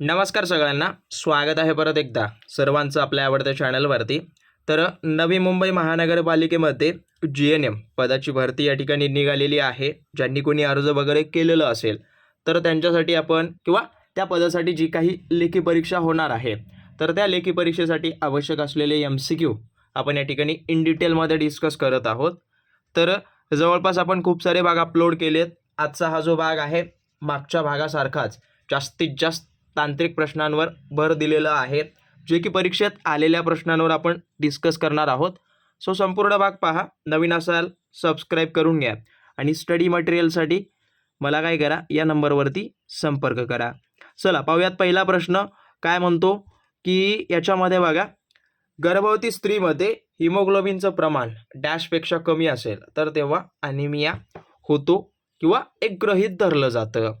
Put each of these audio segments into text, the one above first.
नमस्कार सगळ्यांना. स्वागत आहे परत एकदा सर्वांचं आपल्या आवडत्या चॅनलवरती. तर नवी मुंबई महानगरपालिकेमध्ये जी एन एम पदाची भरती या ठिकाणी निघालेली आहे. ज्यांनी कोणी अर्ज वगैरे केलेलं असेल तर त्यांच्यासाठी आपण किंवा त्या पदासाठी जी काही लेखी परीक्षा होणार आहे तर त्या लेखी परीक्षेसाठी आवश्यक असलेले एम सी क्यू आपण या ठिकाणी इन डिटेलमध्ये डिस्कस करत आहोत. तर जवळपास आपण खूप सारे भाग अपलोड केलेत. आजचा हा जो भाग आहे मागच्या भागासारखाच जास्तीत जास्त तांत्रिक प्रश्नांवर भर दिलेला आहे. जे की परीक्षेत आलेल्या प्रश्नांवर आपण डिस्कस करणार आहोत. सो संपूर्ण भाग पहा. नवीन असाल सबस्क्राईब करून घ्या. आणि स्टडी मटेरियलसाठी मला काय करा या नंबरवरती संपर्क करा. चला पाहूयात पहिला प्रश्न. काय म्हणतो? की याच्यामध्ये बघा गर्भवती स्त्रीमध्ये हिमोग्लोबिनचं प्रमाण डॅशपेक्षा कमी असेल तर तेव्हा ॲनिमिया होतो किंवा एक ग्रहित धरलं जातं.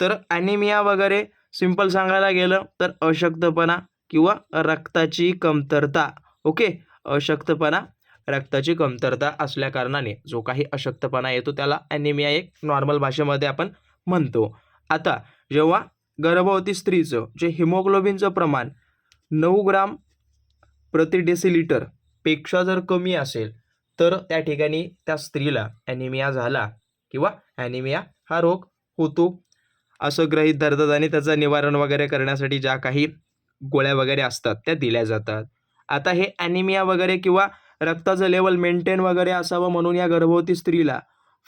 तर ॲनिमिया वगैरे सिंपल सांगायला गेलं तर अशक्तपणा किंवा रक्ताची कमतरता ओके? अशक्तपणा रक्ताची कमतरता असल्या कारणाने जो काही अशक्तपणा येतो त्याला ॲनिमिया एक नॉर्मल भाषेमध्ये आपण म्हणतो. आता जेव्हा गर्भवती स्त्रीचं जे हिमोग्लोबिनचं प्रमाण नऊ ग्राम प्रति डेसिलिटरपेक्षा जर कमी असेल तर त्या ठिकाणी त्या स्त्रीला ॲनिमिया झाला किंवा ॲनिमिया हा रोग होतो असं गृहीत धरतात आणि त्याचं निवारण वगैरे करण्यासाठी ज्या काही गोळ्या वगैरे असतात त्या दिल्या जातात. आता हे ॲनिमिया वगैरे किंवा रक्ताचं लेवल मेंटेन वगैरे असावं म्हणून या गर्भवती स्त्रीला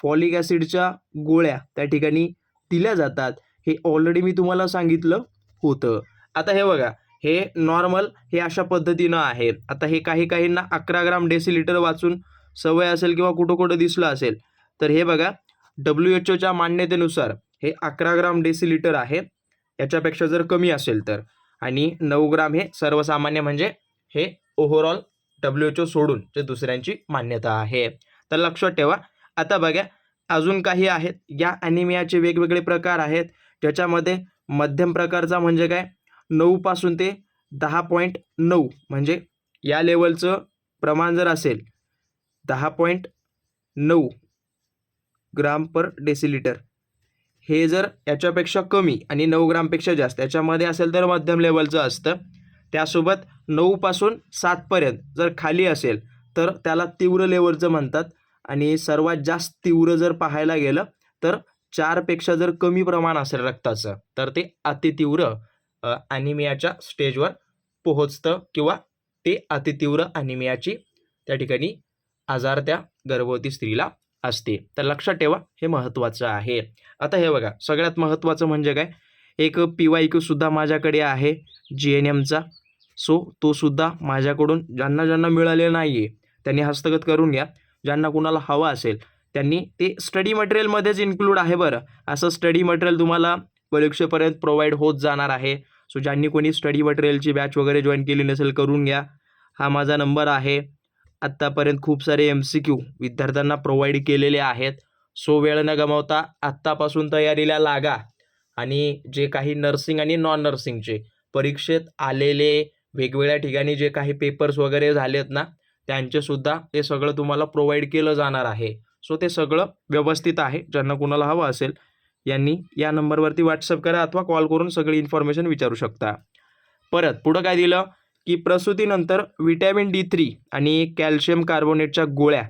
फॉलिक ॲसिडच्या गोळ्या त्या ठिकाणी दिल्या जातात. हे ऑलरेडी मी तुम्हाला सांगितलं होतं. आता हे बघा हे नॉर्मल हे अशा पद्धतीनं आहे. आता हे काही काहींना अकरा ग्राम डेसिलिटर वाचून सवय असेल किंवा कुठं कुठं दिसलं असेल तर हे बघा डब्ल्यू एच ओच्या मान्यतेनुसार हे अकरा ग्राम डेसिलिटर आहे. याच्यापेक्षा जर कमी असेल तर. आणि नऊ ग्राम हे सर्वसामान्य म्हणजे हे ओव्हरऑल डब्ल्यू एच ओ सोडून जे दुसऱ्यांची मान्यता आहे. तर लक्षात ठेवा. आता बघा अजून काही आहेत. या ॲनिमियाचे वेगवेगळे प्रकार आहेत. ज्याच्यामध्ये मध्यम प्रकारचा म्हणजे काय? नऊपासून ते दहा पॉईंट नऊ म्हणजे या लेवलचं प्रमाण जर असेल दहा पॉईंट नऊ ग्राम पर डेसिलिटर हे जर याच्यापेक्षा कमी आणि नऊ ग्रामपेक्षा जास्त याच्यामध्ये असेल तर मध्यम लेवलचं असतं. त्यासोबत नऊपासून सातपर्यंत जर खाली असेल तर त्याला तीव्र लेवलचं म्हणतात. आणि सर्वात जास्त तीव्र जर पाहायला गेलं तर चारपेक्षा जर कमी प्रमाण असेल रक्ताचं तर ते अतितीव्र ॲनिमियाच्या स्टेजवर पोहोचतं किंवा ते अतितीव्र ॲनिमियाची त्या ठिकाणी आजार त्या गर्भवती स्त्रीला असते. तर लक्षात ठेवा हे महत्त्वाचं आहे. आता हे बघा सगळ्यात महत्त्वाचं म्हणजे काय? एक पी वाय क्यूसुद्धा माझ्याकडे आहे जी एन एमचा. सो तो सुद्धा माझ्याकडून ज्यांना ज्यांना मिळाले नाही आहे त्यांनी हस्तगत करून घ्या. ज्यांना कुणाला हवा असेल त्यांनी ते स्टडी मटेरियलमध्येच इन्क्लूड आहे बरं. असं स्टडी मटेरियल तुम्हाला परीक्षेपर्यंत प्रोव्हाइड होत जाणार आहे. सो ज्यांनी कोणी स्टडी मटेरियलची बॅच वगैरे जॉईन केली नसेल करून घ्या. हा माझा नंबर आहे. आत्तापर्यंत खूप सारे एम सी क्यू विद्यार्थ्यांना प्रोव्हाइड केलेले आहेत. सो वेळ न गमावता आत्तापासून तयारीला लागा. आणि जे काही नर्सिंग आणि नॉन नर्सिंगचे परीक्षेत आलेले वेगवेगळ्या ठिकाणी जे काही पेपर्स वगैरे झालेत ना त्यांचेसुद्धा ते सगळं तुम्हाला प्रोव्हाइड केलं जाणार आहे. सो ते सगळं व्यवस्थित आहे. ज्यांना कुणाला हवं असेल यांनी या नंबरवरती व्हॉट्सअप करा अथवा कॉल करून सगळी इन्फॉर्मेशन विचारू शकता. परत पुढं काय दिलं? की प्रसूतीनंतर विटॅमिन डी थ्री आणि कॅल्शियम कार्बोनेटच्या गोळ्या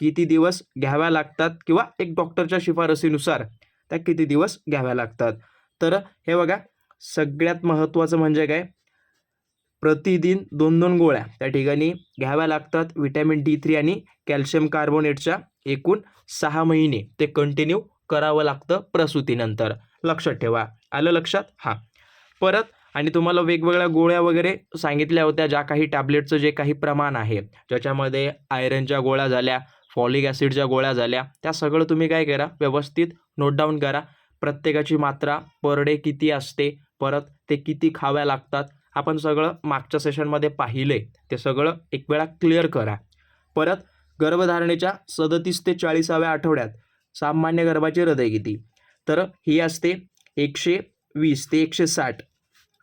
किती दिवस घ्याव्या लागतात किंवा एक डॉक्टरच्या शिफारसीनुसार त्या किती दिवस घ्याव्या लागतात? तर हे बघा सगळ्यात महत्त्वाचं म्हणजे काय? प्रतिदिन दोन दोन गोळ्या त्या ठिकाणी घ्याव्या लागतात विटॅमिन डी थ्री आणि कॅल्शियम कार्बोनेटच्या एकूण सहा महिने ते कंटिन्यू करावं लागतं प्रसूतीनंतर. लक्षात ठेवा. आलं लक्षात? हां. परत आणि तुम्हाला वेगवेगळ्या गोळ्या वगैरे सांगितल्या होत्या ज्या काही टॅबलेटचं जे काही प्रमाण आहे. ज्याच्यामध्ये आयरनच्या गोळ्या झाल्या फॉलिक ॲसिडच्या गोळ्या झाल्या त्या सगळं तुम्ही काय करा व्यवस्थित नोट डाऊन करा. प्रत्येकाची मात्रा पर डे किती असते परत ते किती खाव्या लागतात आपण सगळं मागच्या सेशनमध्ये पाहिले ते सगळं एक वेळा क्लिअर करा. परत गर्भधारणेच्या सदतीस ते चाळीसाव्या आठवड्यात सामान्य गर्भाची किती? तर ही असते एकशे वीस ते एकशे साठ.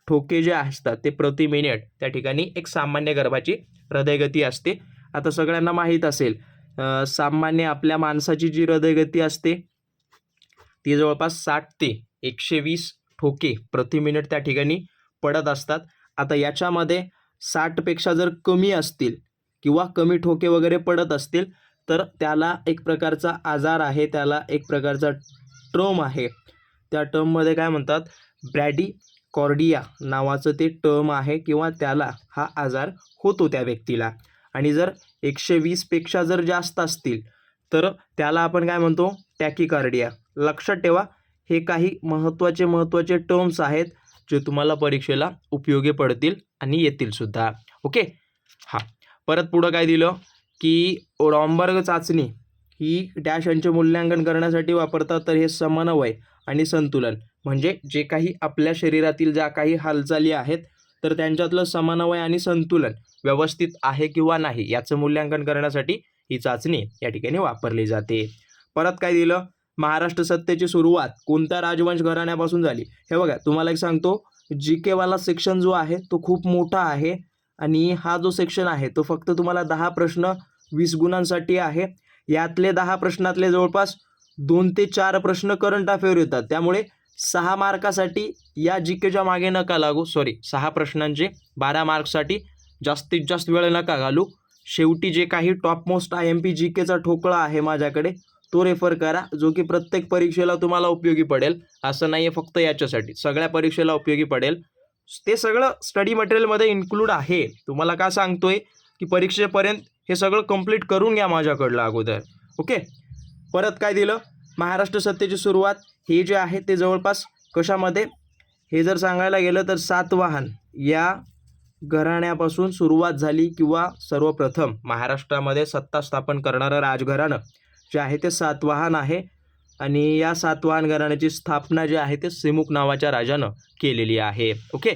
ठोके जे असतात ते प्रति मिनिट त्या ठिकाणी एक सामान्य गर्भाची हृदयगती असते. आता सगळ्यांना माहीत असेल सामान्य आपल्या माणसाची जी हृदयगती असते ती जवळपास साठ ते एकशे वीस ठोके प्रति मिनिट त्या ठिकाणी पडत असतात. आता याच्यामध्ये साठपेक्षा जर कमी असतील किंवा कमी ठोके वगैरे पडत असतील तर त्याला एक प्रकारचा आजार आहे त्याला एक प्रकारचा ट्रम आहे. त्या टर्ममध्ये काय म्हणतात? ब्रॅडी कॉर्डिया नावाचं ते टर्म आहे किंवा त्याला हा आजार होतो त्या व्यक्तीला. आणि जर एकशे वीसपेक्षा जर जास्त असतील तर त्याला आपण काय म्हणतो? टॅकिकार्डिया. लक्षात ठेवा हे काही महत्त्वाचे महत्त्वाचे टर्म्स आहेत जे तुम्हाला परीक्षेला उपयोगी पडतील आणि येतील सुद्धा. ओके? हां. परत पुढं काय दिलं? की रॉम्बर्ग चाचणी ही डॅश यांचे मूल्यांकन करण्यासाठी वापरतात तर हे समन्वय आणि संतुलन. म्हणजे जे काही आपल्या शरीरातील ज्या काही हालचाली आहेत तर त्यांच्यातलं समन्वय आणि संतुलन व्यवस्थित आहे किंवा नाही याचं मूल्यांकन करण्यासाठी ही चाचणी या ठिकाणी वापरली जाते. परत काय दिलं? महाराष्ट्र सत्तेची सुरुवात कोणत्या राजवंश घराण्यापासून झाली? हे बघा तुम्हाला एक सांगतो जी केवाला सेक्शन जो आहे तो खूप मोठा आहे आणि हा जो सेक्शन आहे तो फक्त तुम्हाला दहा प्रश्न वीस गुणांसाठी आहे. यातले दहा प्रश्नातले जवळपास दोन ते चार प्रश्न करंट अफेअर येतात. त्यामुळे सहा मार्कासाठी या जी केच्या मागे नका लागू सॉरी सहा प्रश्नांचे बारा मार्क्ससाठी जास्तीत जास्त वेळ नका घालू. शेवटी जे काही topmost I M P G केचा ठोकळा आहे माझ्याकडे तो रेफर करा जो की प्रत्येक परीक्षेला तुम्हाला उपयोगी पडेल. असं नाही आहे फक्त याच्यासाठी सगळ्या परीक्षेला उपयोगी पडेल. ते सगळं स्टडी मटेरियलमध्ये इन्क्लूड आहे. तुम्हाला का सांगतोय? की परीक्षेपर्यंत हे सगळं कंप्लीट करून घ्या माझ्याकडलं अगोदर. ओके परत काय दिलं? महाराष्ट्र सत्तेची सुरुवात. हे जे आहे ते जवळपास कशामध्ये? हे जर सांगायला गेलं तर सातवाहन या घराण्यापासून सुरुवात झाली किंवा सर्वप्रथम महाराष्ट्रामध्ये सत्ता स्थापन करणारं राजघराणं जे आहे ते सातवाहन आहे आणि या सातवाहन घराण्याची स्थापना जी आहे ते सिमुक नावाच्या राजानं केलेली आहे. ओके?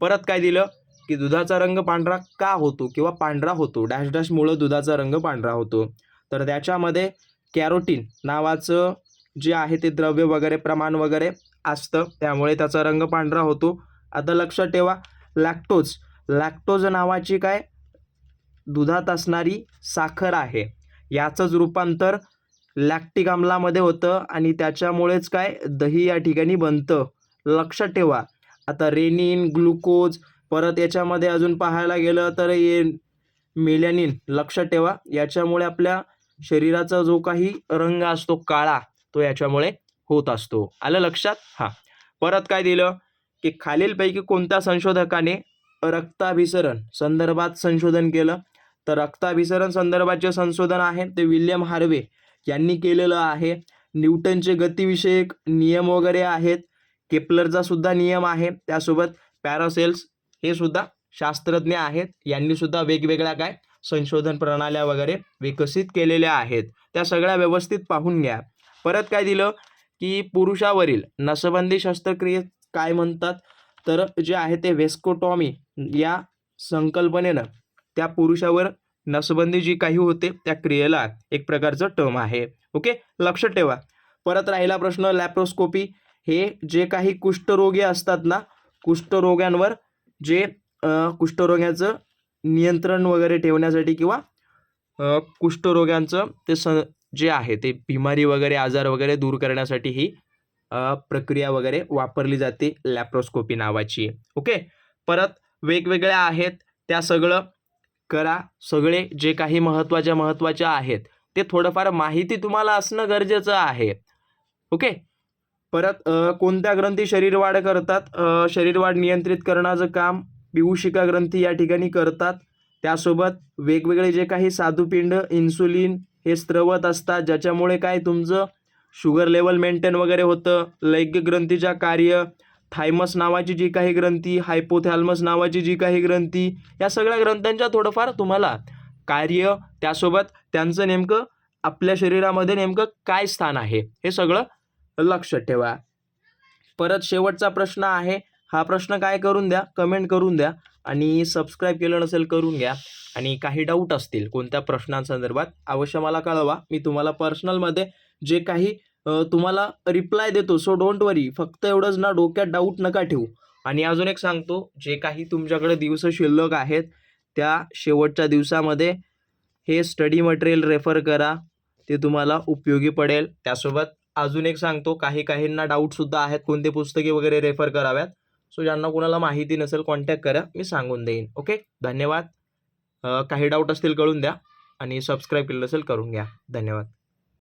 परत काय दिलं? की दुधाचा रंग पांढरा का होतो किंवा पांढरा होतो? डॅश डॅशमुळं दुधाचा रंग पांढरा होतो. तर त्याच्यामध्ये कॅरोटीन नावाचं जे आहे ते द्रव्य वगैरे प्रमाण वगैरे असतं. त्यामुळे त्याचा रंग पांढरा होतो. आता लक्षात ठेवा लॅक्टोज लॅक्टोज नावाची काय? दुधात असणारी साखर आहे. याचंच रूपांतर लॅक्टिक आम्लामध्ये होतं आणि त्याच्यामुळेच काय? दही या ठिकाणी बनतं. लक्षात ठेवा. आता रेनिन ग्लुकोज परत याच्यामध्ये अजून पाहायला गेलं तर ये मेलॅनिन लक्षात ठेवा. याच्यामुळे आपल्या शरीराचा जो काही रंग असतो काळा तो याच्यामुळे होत असतो. आलं लक्षात? हां. परत काय दिलं? की खालीलपैकी कोणत्या संशोधकाने रक्ताभिसरण संदर्भात संशोधन केलं? तर रक्ताभिसरण संदर्भात जे संशोधन आहे ते विल्यम हार्वे यांनी केलेलं आहे. न्यूटनचे गतिविषयक नियम वगैरे आहेत. केपलरचा सुद्धा नियम आहे. त्यासोबत पॅरासेल्स हे सुद्धा शास्त्रज्ञ आहेत. यांनी सुद्धा वेगवेगळ्या काय? संशोधन प्रणाल्या वगैरे विकसित केलेल्या आहेत. त्या सगळ्या व्यवस्थित पाहून घ्या. परत काय दिलं? की पुरुषावरील नसबंदी शस्त्रक्रियेत काय म्हणतात? तर जे आहे ते वेस्कोटॉमी या संकल्पनेनं त्या पुरुषावर नसबंदी जी काही होते त्या क्रियेला एक प्रकारचं टर्म आहे. ओके लक्षात ठेवा. परत राहिला प्रश्न लॅप्रोस्कोपी हे जे काही कुष्ठरोगी असतात ना कुष्ठरोग्यांवर जे कुष्ठरोग्याचं नियंत्रण वगैरे ठेवण्यासाठी किंवा कुष्ठरोग्यांचं ते स जे आहे ते बिमारी वगैरे आजार वगैरे दूर करण्यासाठी ही प्रक्रिया वगैरे वापरली जाते लॅप्रोस्कोपी नावाची. ओके? परत वेगवेगळ्या आहेत त्या सगळं करा. सगळे जे काही महत्त्वाच्या महत्त्वाच्या आहेत ते थोडंफार माहिती तुम्हाला असणं गरजेचं आहे. ओके? परत कोणत्या ग्रंथी शरीरवाढ करतात? शरीरवाढ नियंत्रित करण्याचं काम पियुषिका ग्रंथी या ठिकाणी करतात. त्यासोबत वेगवेगळे जे काही साधुपिंड इन्सुलिन हे स्त्रवत असतात ज्याच्यामुळे काय तुमचं शुगर लेवल मेंटेन वगैरे होतं. लैंगिक ग्रंथीच्या कार्य थायमस नावाची जी काही ग्रंथी हायपोथॅल्मस नावाची जी काही ग्रंथी या सगळ्या ग्रंथांच्या थोडंफार तुम्हाला कार्य त्यासोबत त्यांचं नेमकं आपल्या शरीरामध्ये नेमकं काय स्थान आहे हे सगळं लक्षात ठेवा. परत शेवटचा प्रश्न आहे. हा प्रश्न काय करून द्या? कमेंट करून द्या. आणि सबस्क्राईब केलं नसेल करून घ्या. आणि काही डाऊट असतील कोणत्या प्रश्नांसंदर्भात अवश्य मला कळवा. मी तुम्हाला पर्सनलमध्ये जे काही तुम्हाला रिप्लाय देतो सो डोंट वरी फक्त एवढंच ना डोक्यात डाऊट नका ठेवू. आणि अजून एक सांगतो जे काही तुमच्याकडे दिवस शिल्लक आहेत त्या शेवटच्या दिवसामध्ये हे स्टडी मटेरियल रेफर करा. ते तुम्हाला उपयोगी पडेल. त्यासोबत अजून एक सांगतो काही काहींना डाऊटसुद्धा आहेत कोणते पुस्तके वगैरे रेफर कराव्यात. सो ज्यांना कोणाला माहिती नसेल कॉन्टॅक्ट करा. मी सांगून देईन. ओके धन्यवाद. काही डाऊट असतील कळून द्या. आणि सबस्क्राईब केलं असेल करून घ्या. धन्यवाद.